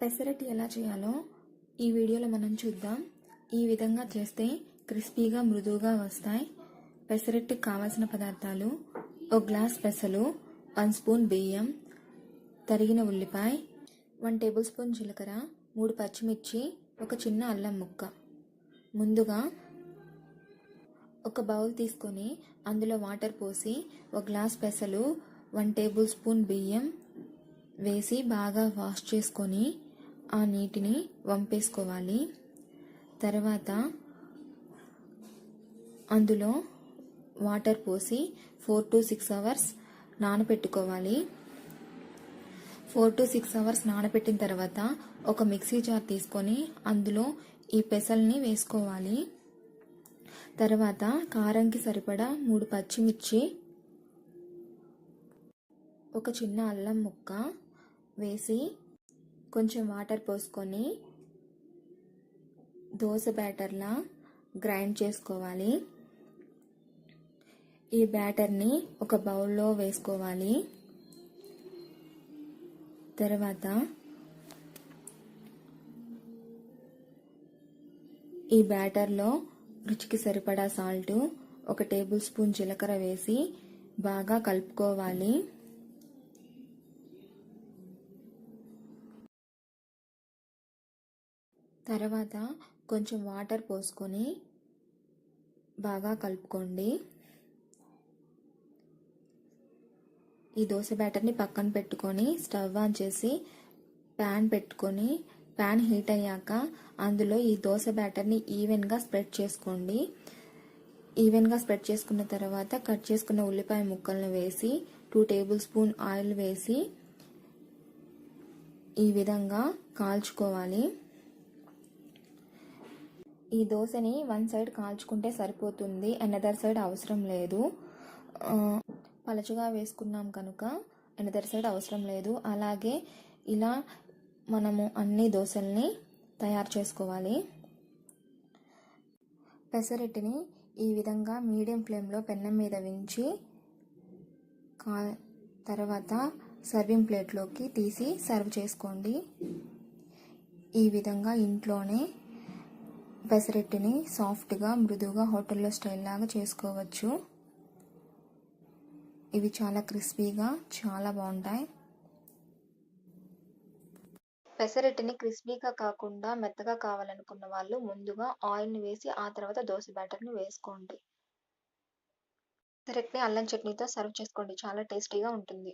పెసరట్టు ఎలా చేయాలో ఈ వీడియోలో మనం చూద్దాం. ఈ విధంగా చేస్తే క్రిస్పీగా మృదువుగా వస్తాయి. పెసరట్టుకి కావాల్సిన పదార్థాలు ఒక గ్లాస్ పెసలు వన్ స్పూన్ బియ్యం తరిగిన ఉల్లిపాయ వన్ టేబుల్ స్పూన్ జీలకర్ర మూడు పచ్చిమిర్చి ఒక చిన్న అల్లం ముక్క. ముందుగా ఒక బౌల్ తీసుకొని అందులో వాటర్ పోసి ఒక గ్లాస్ పెసలు వన్ టేబుల్ స్పూన్ బియ్యం వేసి బాగా వాష్ చేసుకొని ఆ నీటిని వంపేసుకోవాలి. తర్వాత అందులో వాటర్ పోసి ఫోర్ టు సిక్స్ అవర్స్ నానబెట్టుకోవాలి ఫోర్ టు సిక్స్ అవర్స్ నానబెట్టిన తర్వాత ఒక మిక్సీ జార్ తీసుకొని అందులో ఈ పెసల్ని వేసుకోవాలి. తర్వాత కారంకి సరిపడా మూడు పచ్చిమిర్చి ఒక చిన్న అల్లం ముక్క వేసి కొంచెం వాటర్ పోసుకొని దోశ బ్యాటర్లా గ్రైండ్ చేసుకోవాలి. ఈ బ్యాటర్ని ఒక బౌల్లో వేసుకోవాలి. తర్వాత ఈ బ్యాటర్లో రుచికి సరిపడా సాల్ట్ ఒక టేబుల్ స్పూన్ జీలకర్ర వేసి బాగా కలుపుకోవాలి. తర్వాత కొంచెం వాటర్ పోసుకొని బాగా కలుపుకోండి. ఈ దోశ బ్యాటర్ని పక్కన పెట్టుకొని స్టవ్ ఆన్ చేసి ప్యాన్ పెట్టుకొని ప్యాన్ హీట్ అయ్యాక అందులో ఈ దోశ బ్యాటర్ని ఈవెన్గా స్ప్రెడ్ చేసుకోండి. ఈవెన్గా స్ప్రెడ్ చేసుకున్న తర్వాత కట్ చేసుకున్న ఉల్లిపాయ ముక్కలను వేసి టూ టేబుల్ స్పూన్ ఆయిల్ వేసి ఈ విధంగా కాల్చుకోవాలి. ఈ దోశని వన్ సైడ్ కాల్చుకుంటే సరిపోతుంది. ఎనదర్ సైడ్ అవసరం లేదు. పలచగా వేసుకున్నాం కనుక ఎనదర్ సైడ్ అవసరం లేదు. అలాగే ఇలా మనము అన్ని దోశల్ని తయారు చేసుకోవాలి. పెసరెట్టిని ఈ విధంగా మీడియం ఫ్లేమ్లో పెన్నం మీద ఉంచి కా తర్వాత సర్వింగ్ ప్లేట్లోకి తీసి సర్వ్ చేసుకోండి. ఈ విధంగా ఇంట్లోనే పెసరెట్టిని సాఫ్ట్గా మృదువుగా హోటల్లో స్టైల్ లాగా చేసుకోవచ్చు. ఇవి చాలా క్రిస్పీగా చాలా బాగుంటాయి. పెసరెట్టిని క్రిస్పీగా కాకుండా మెత్తగా కావాలనుకున్న వాళ్ళు ముందుగా ఆయిల్ని వేసి ఆ తర్వాత దోశ బ్యాటర్ని వేసుకోండి. పెసరెట్ని అల్లం చట్నీతో సర్వ్ చేసుకోండి. చాలా టేస్టీగా ఉంటుంది.